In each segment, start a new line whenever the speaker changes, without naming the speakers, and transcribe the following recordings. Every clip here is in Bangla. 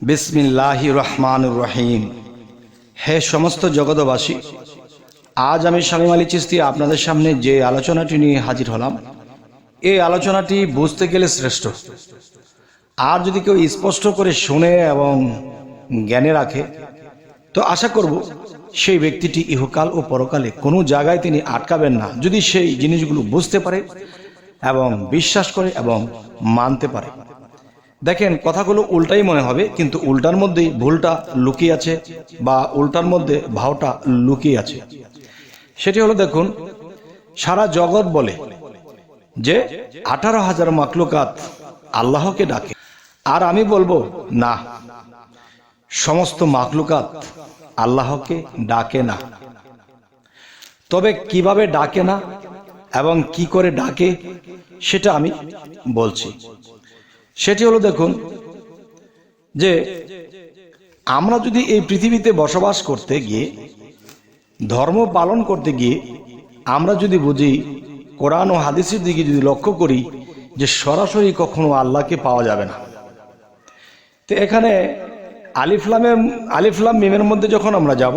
বিসমিল্লাহ রহমান রহিম। হে সমস্ত জগতবাসী আজ আমি স্বামী আলী চিস্তি আপনাদের সামনে যে আলোচনাটি নিয়ে হাজির হলাম এই আলোচনাটি বুঝতে গেলে শ্রেষ্ঠ। আর যদি কেউ স্পষ্ট করে শুনে এবং জ্ঞানে রাখে, তো আশা করব সেই ব্যক্তিটি ইহকাল ও পরকালে কোনো জায়গায় তিনি আটকাবেন না, যদি সেই জিনিসগুলো বুঝতে পারে এবং বিশ্বাস করে এবং মানতে পারে। দেখেন, কথাগুলো উল্টাই মনে হবে, কিন্তু উল্টার মধ্যেই ভুলটা লুকিয়ে আছে বা উল্টার মধ্যে ভাওটা লুকিয়ে আছে। সেটি হলো দেখুন, সারা জগৎ বলে যে আঠারো হাজার মাকলুকাত আল্লাহকে ডাকে। আর আমি বলব, না, সমস্ত মাকলুকাত আল্লাহকে ডাকে না। তবে কীভাবে ডাকে না এবং কি করে ডাকে, সেটা আমি বলছি। সেটি হলো দেখুন যে আমরা যদি এই পৃথিবীতে বসবাস করতে গিয়ে, ধর্ম পালন করতে গিয়ে আমরা যদি বুঝি, কোরআন ও হাদিসের দিকে যদি লক্ষ্য করি যে সরাসরি কখনো আল্লাহকে পাওয়া যাবে না। তো এখানে আলিফলামের আলিফলাম মিমের মধ্যে যখন আমরা যাব,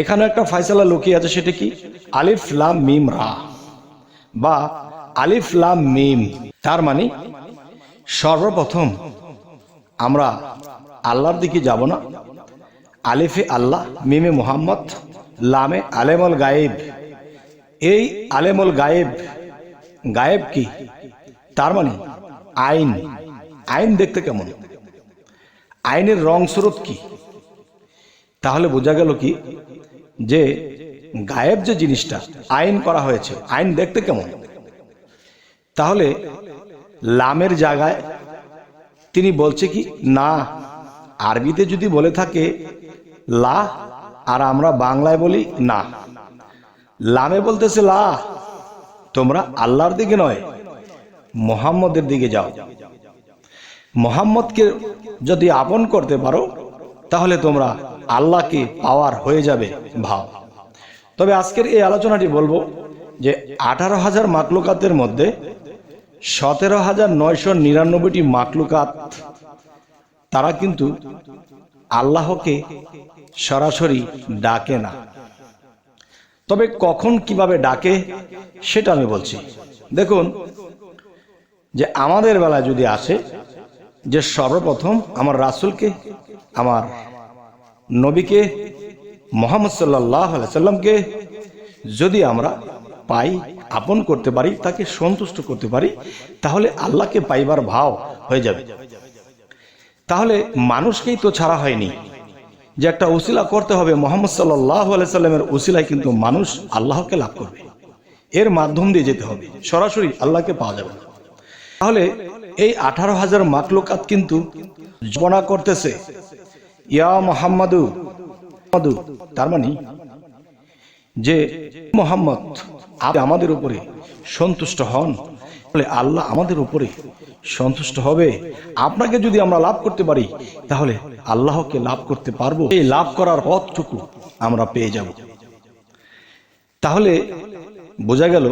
এখানে একটা ফয়সালা লুকিয়ে আছে, সেটা কি? আলিফলাম মিম রা বা আলিফলাম মিম। তার মানে সর্বপ্রথম আমরা আল্লাহর দিকে যাব না। আলিফে আল্লাহ, মিমে মোহাম্মদ, লামে আলেমল গায়েব। এই আলেমল গায়েব গায়েব কি? তার মানে আইন। আইন দেখতে কেমন? আইনের রং স্রোত কি? তাহলে বোঝা গেল কি? যে গায়েব যে জিনিসটা, আইন করা হয়েছে, আইন দেখতে কেমন? তাহলে লামের জায়গায় তিনি বলছে কি, না, আরবিতে যদি বলে থাকে, লা, আর আমরা বাংলায় বলি, না। লামে বলতেছে, লা, তোমরা আল্লাহর দিকে নয়, মোহাম্মদের দিকে যাও। মোহাম্মদকে যদি আপন করতে পারো, তাহলে তোমরা আল্লাহকে পাওয়ার হয়ে যাবে ভাও তবে আজকের এই আলোচনাটি বলব যে, আঠারো হাজার মাকলুকাতের মধ্যে সতেরো হাজার নয়শো নিরানব্বইটি মাকলুকাত, তারা কিন্তু আল্লাহকে সরাসরি ডাকে না। তবে কখন কীভাবে ডাকে, সেটা আমি বলছি। দেখুন, যে আমাদের বেলায় যদি আসে, যে সর্বপ্রথম আমার রাসুলকে, আমার নবীকে, মোহাম্মদ সাল্লাহ সাল্লামকে যদি আমরা পাই আপন করতে পারি, তাকে সন্তুষ্ট করতে পারি, তাহলে আল্লাহকে পাইবার ভাও হয়ে যাবে। তাহলে মানুষকেই তো ছাড়া হয়নি যে একটা উসিলা করতে হবে। মোহাম্মদ সাল্লাহ সাল্লামের উসিলায় কিন্তু মানুষ আল্লাহকে লাভ করবে। এর মাধ্যম দিয়ে যেতে হবে। সরাসরি আল্লাহকে পাওয়া যাবে তাহলে এই আঠারো হাজার মাকলুকাত কিন্তু জপনা করতেছে। ইয়া মোহাম্মদু, তার মানে যে মোহাম্মদ আপনি আমাদের উপরে সন্তুষ্ট হন বলে আল্লাহ আমাদের উপরে সন্তুষ্ট হবে। আপনাকে যদি আমরা লাভ করতে পারি, তাহলে আল্লাহকে লাভ করতে পারব। এই লাভ করার পথটুকু আমরা পেয়ে যাব। তাহলে বোঝা গেল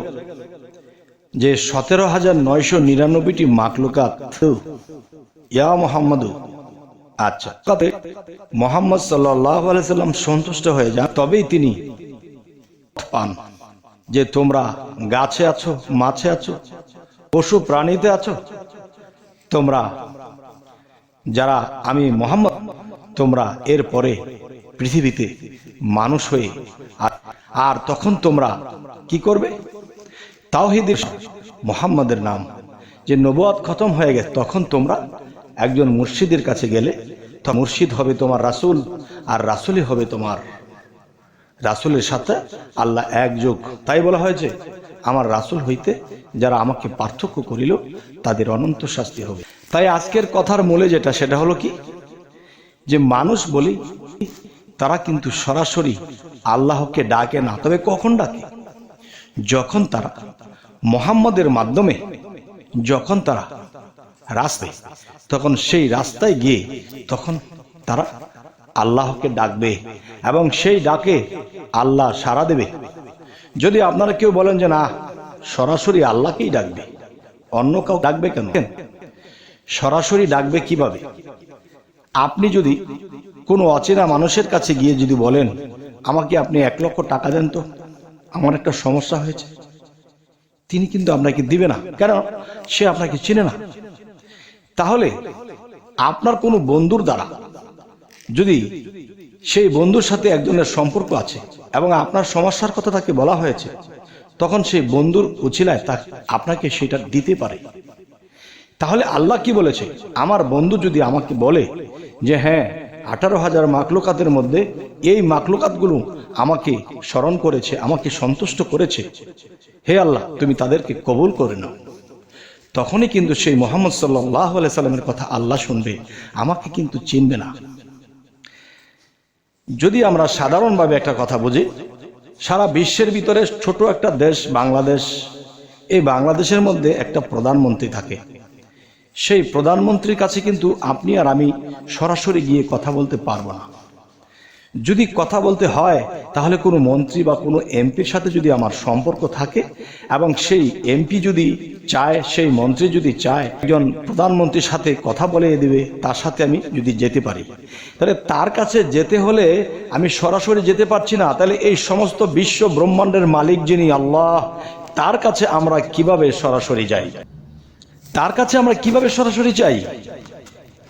যে সতেরো হাজার নয়শো নিরানব্বইটি মাকলুকাত ইয়া মোহাম্মদু। আচ্ছা তবে মোহাম্মদ সাল্লাহ আলাইসাল্লাম সন্তুষ্ট হয়ে যান, তবেই তিনি পান। যে তোমরা গাছে আছো, মাছে আছো, পশু প্রাণীতে আছো, তোমরা, যারা আমি মোহাম্মদ, তোমরা এর পরে পৃথিবীতে মানুষ হয়ে, আর- তখন তোমরা কি করবে? তাওহিদের মোহাম্মদের নাম। যে নবুয়াত খতম হয়ে গেছে, তখন তোমরা একজন মুর্শিদের কাছে গেলে মুর্শিদ হবে তোমার রাসুল, আর রাসূলই হবে তোমার রাসূলের সাথে আল্লাহ এক যোগ তাই বলা হয়েছে, আমার রাসূল হইতে যারা আমাকে পার্থক্য করিল, তাদের অনন্ত শাস্তি হবে। তাই আজকের কথার মূলে যেটা, সেটা হলো কি? যে মানুষ বলি, তারা কিন্তু সরাসরি আল্লাহকে ডাকে না, তবে কখন ডাকে? যখন তারা মোহাম্মদের মাধ্যমে, যখন তারা রাস্তায়, তখন সেই রাস্তায় গিয়ে তখন তারা আল্লাহকে ডাকবে এবং সেই ডাকে আল্লাহ সাড়া দেবে। যদি আপনারা কেউ বলেন যে না, সরাসরি আল্লাহকেই ডাকবে, অন্য কাউ ডাকবে কেন? সরাসরি ডাকবে কীভাবে? আপনি যদি কোনো অচেনা মানুষের কাছে গিয়ে যদি বলেন, আমাকে আপনি এক লক্ষ টাকা দেন তো, আমার একটা সমস্যা হয়েছে। তিনি কিন্তু আপনাকে দিবে না, কেন? সে আপনাকে চিনে না। তাহলে আপনার কোনো বন্ধুর দ্বারা যদি সেই বন্ধুর সাথে একজনের সম্পর্ক আছে এবং আপনার সমস্যার কথা তাকে বলা হয়েছে, তখন সেই বন্ধুর উচিলায় তা আপনাকে সেটা দিতে পারে। তাহলে আল্লাহ কি বলেছে? আমার বন্ধু যদি আমাকে বলে যে হ্যাঁ আঠারো হাজার মাকলুকাতের মধ্যে এই মাকলুকাতগুলো আমাকে স্মরণ করেছে, আমাকে সন্তুষ্ট করেছে, হে আল্লাহ, তুমি তাদেরকে কবুল করে নাও। তখনই কিন্তু সেই মোহাম্মদ সাল্লাহ সাল্লামের কথা আল্লাহ শুনবে, আমাকে কিন্তু চিনবে না। যদি আমরা সাধারণভাবে একটা কথা বুঝি, সারা বিশ্বের ভিতরে ছোট একটা দেশ বাংলাদেশ, এই বাংলাদেশের মধ্যে একটা প্রধানমন্ত্রী থাকে। সেই প্রধানমন্ত্রীর কাছে কিন্তু আপনি আর আমি সরাসরি গিয়ে কথা বলতে পারব না। যদি কথা বলতে হয়, তাহলে কোনো মন্ত্রী বা কোনো এমপির সাথে যদি আমার সম্পর্ক থাকে, এবং সেই এমপি যদি চায়, সেই মন্ত্রী যদি চায়, একজন প্রধানমন্ত্রীর সাথে কথা বলে দেবে, তার সাথে আমি যদি যেতে পারি। তাহলে তার কাছে যেতে হলে আমি সরাসরি যেতে পারছি না। তাহলে এই সমস্ত বিশ্ব ব্রহ্মাণ্ডের মালিক যিনি আল্লাহ, তার কাছে আমরা কীভাবে সরাসরি যাই? তার কাছে আমরা কীভাবে সরাসরি চাই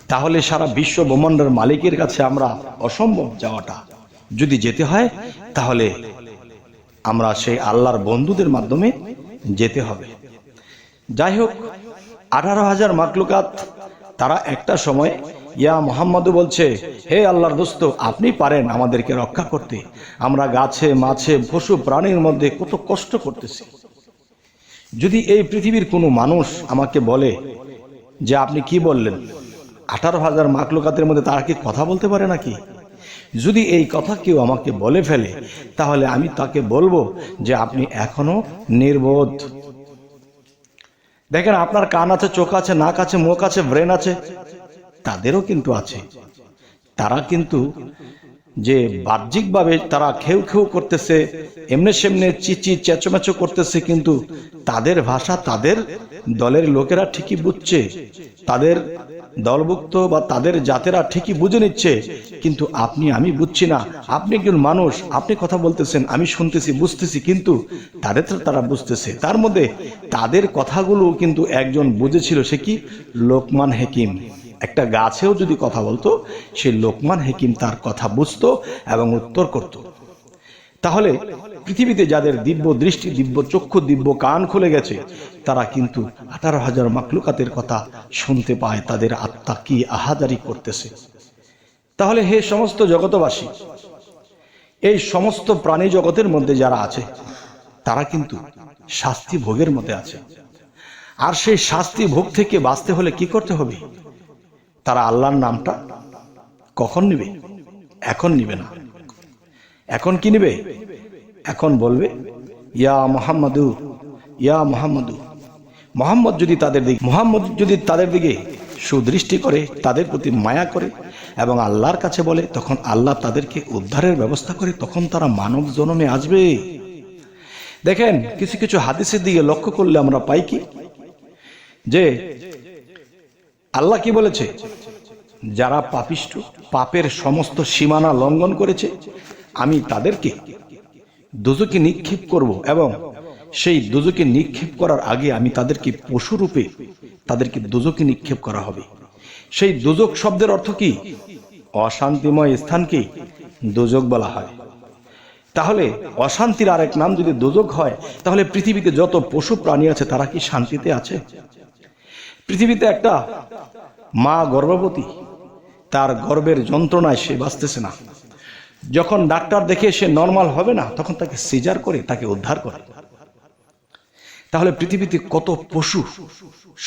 তাহলে সারা বিশ্ব ব্রহ্মাণ্ডের মালিকের কাছে আমরা অসম্ভব যাওয়াটা। যদি যেতে হয়, তাহলে আমরা সেই আল্লাহর বন্ধুদের মাধ্যমে যেতে হবে। যাই হোক, আঠারো হাজার মাকলুকাত তারা একটা সময় ইয়া মোহাম্মদও বলছে, হে আল্লাহর দোস্ত, আপনি পারেন আমাদেরকে রক্ষা করতে। আমরা গাছে, মাছে, পশু, প্রাণীর মধ্যে কত কষ্ট করতেছি। যদি এই পৃথিবীর কোনো মানুষ আমাকে বলে যে, আপনি কি বললেন? আঠারো হাজার মাকলুকাতের মধ্যে তারা কি কথা বলতে পারে নাকি? যদি এই কথা কেউ আমাকে বলে ফেলে, তাহলে আমি তাকে বলব যে আপনি এখনও নির্বোধ। দেখেন, আপনার কান আছে, চোখ আছে, নাক আছে, মুখ আছে, ব্রেন আছে, তাদেরও কিন্তু আছে। তারা কিন্তু যে বাহ্যিকভাবে তারা খেউ খেউ করতেছে, এমনি সেমনে চিচি চেঁচোমেচো করতেছে, কিন্তু তাদের ভাষা তাদের দলের লোকেরা ঠিকই বুঝছে। তাদের দলভুক্ত বা তাদের জাতেরা ঠিকই বুঝে নিচ্ছে, কিন্তু আপনি, আমি বুঝছি না। আপনি একজন মানুষ, আপনি কথা বলতেছেন, আমি শুনতেছি, বুঝতেছি, কিন্তু তাদের তারা বুঝতেছে। তার মধ্যে তাদের কথাগুলো কিন্তু একজন বুঝেছিল সে কি? লোকমান হেকিম। একটা গাছেও যদি কথা বলতো, সে লোকমান হেকিম তার কথা বুঝতো এবং উত্তর করত। তাহলে পৃথিবীতে যাদের দিব্য দৃষ্টি, দিব্য চক্ষু, দিব্য কান খুলে গেছে, তারা কিন্তু আঠারো হাজার মাকলুকাতের কথা শুনতে পায় তাদের আত্মা কি আহাজারি করতেছে। তাহলে হে সমস্ত জগতবাসী, এই সমস্ত প্রাণী জগতের মধ্যে যারা আছে, তারা কিন্তু শাস্তি ভোগের মধ্যে আছে। আর সেই শাস্তি ভোগ থেকে বাঁচতে হলে কি করতে হবে? তারা আল্লাহর নামটা কখন নিবে? এখন নিবে না। এখন কি নিবে? এখন বলবে, ইয়া মোহাম্মদু ইয়া মোহাম্মদু। মোহাম্মদ যদি তাদের দিকে মোহাম্মদ যদি তাদের দিকে সুদৃষ্টি করে, তাদের প্রতি মায়া করে এবং আল্লাহর কাছে বলে, তখন আল্লাহ তাদেরকে উদ্ধারের ব্যবস্থা করে, তখন তারা মানব জনমে আসবে। দেখেন, কিছু কিছু হাদিসের দিকে লক্ষ্য করলে আমরা পাই কি? যে আল্লাহ কি বলেছে? যারা পাপিষ্ট, পাপের সমস্ত সীমানা লঙ্ঘন করেছে, আমি তাদেরকে দুজকে নিক্ষেপ করব এবং সেই দুজকে নিক্ষেপ করার আগে আমি তাদেরকে পশুরূপে, তাদেরকে দুজকে নিক্ষেপ করা হবে। সেই দুজক শব্দের অর্থ কি? অশান্তিময় স্থানকে দুজক বলা হয়। তাহলে অশান্তির আরেক নাম যদি দুজক হয়, তাহলে পৃথিবীতে যত পশু প্রাণী আছে, তারা কি শান্তিতে আছে? পৃথিবীতে একটা মা গর্ভবতী, তার গর্বের যন্ত্রণায় সে বাঁচতেছে না। যখন ডাক্তার দেখে সে নর্মাল হবে না, তখন তাকে সিজার করে, তাকে উদ্ধার করে। তাহলে পৃথিবীতে কত পশু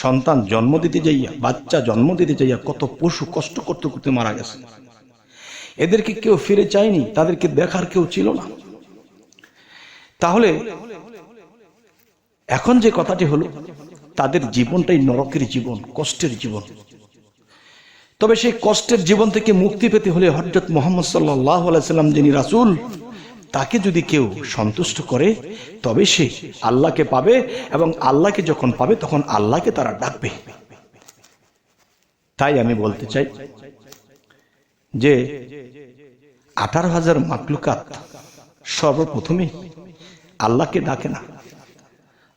সন্তান জন্ম দিতে যাইয়া, বাচ্চা জন্ম দিতে যাইয়া কত পশু কষ্ট করতে করতে মারা গেছে? এদেরকে কেউ ফিরে চায়নি, তাদেরকে দেখার কেউ ছিল না। তাহলে এখন যে কথাটি হলো, তাদের জীবনটাই নরকের জীবন, কষ্টের জীবন। তবে সেই কষ্টের জীবন থেকে মুক্তি পেতে হলে হজরত মোহাম্মদ সাল্লাহ সাল্লাম যিনি রাসুল তাকে যদি কেউ সন্তুষ্ট করে, তবে সে আল্লাহকে পাবে এবং আল্লাহকে যখন পাবে, তখন আল্লাহকে তারা ডাকবে। তাই আমি বলতে চাই যে, আঠারো হাজার মাকলুকাত সর্বপ্রথমে আল্লাহকে ডাকে না।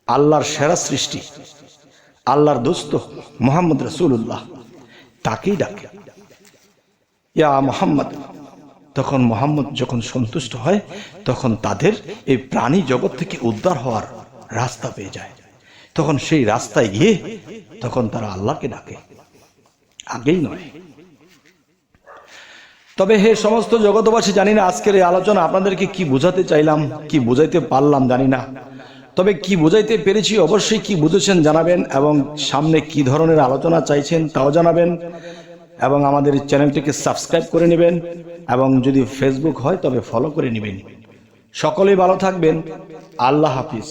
আল্লাহর সেরা সৃষ্টি, আল্লাহর দোস্ত মোহাম্মদ রসুল্লাহ তাকেই ডাকে। ইয়া মোহাম্মদ তখন মোহাম্মদ যখন সন্তুষ্ট হয়, তখন তাদের এই প্রাণী জগৎ থেকে উদ্ধার হওয়ার রাস্তা পেয়ে যায়। তখন সেই রাস্তায় গিয়ে তখন তারা আল্লাহকে ডাকে। আগেই নয়। তবে হে সমস্ত জগতবাসী জানি না আজকের এই আলোচনা আপনাদেরকে কি বোঝাতে চাইলাম, কি বুঝাইতে পারলাম, জানি না। তবে কি বুঝাইতে পেরেছি অবশ্যই কি বুঝেছেন জানাবেন এবং সামনে কি ধরনের আলোচনা চাইছেন তাও জানাবেন। এবং আমাদের চ্যানেলটিকে সাবস্ক্রাইব করে নেবেন এবং যদি ফেসবুক হয় তবে ফলো করে নেবেন। সকলেই ভালো থাকবেন। আল্লাহ হাফিজ।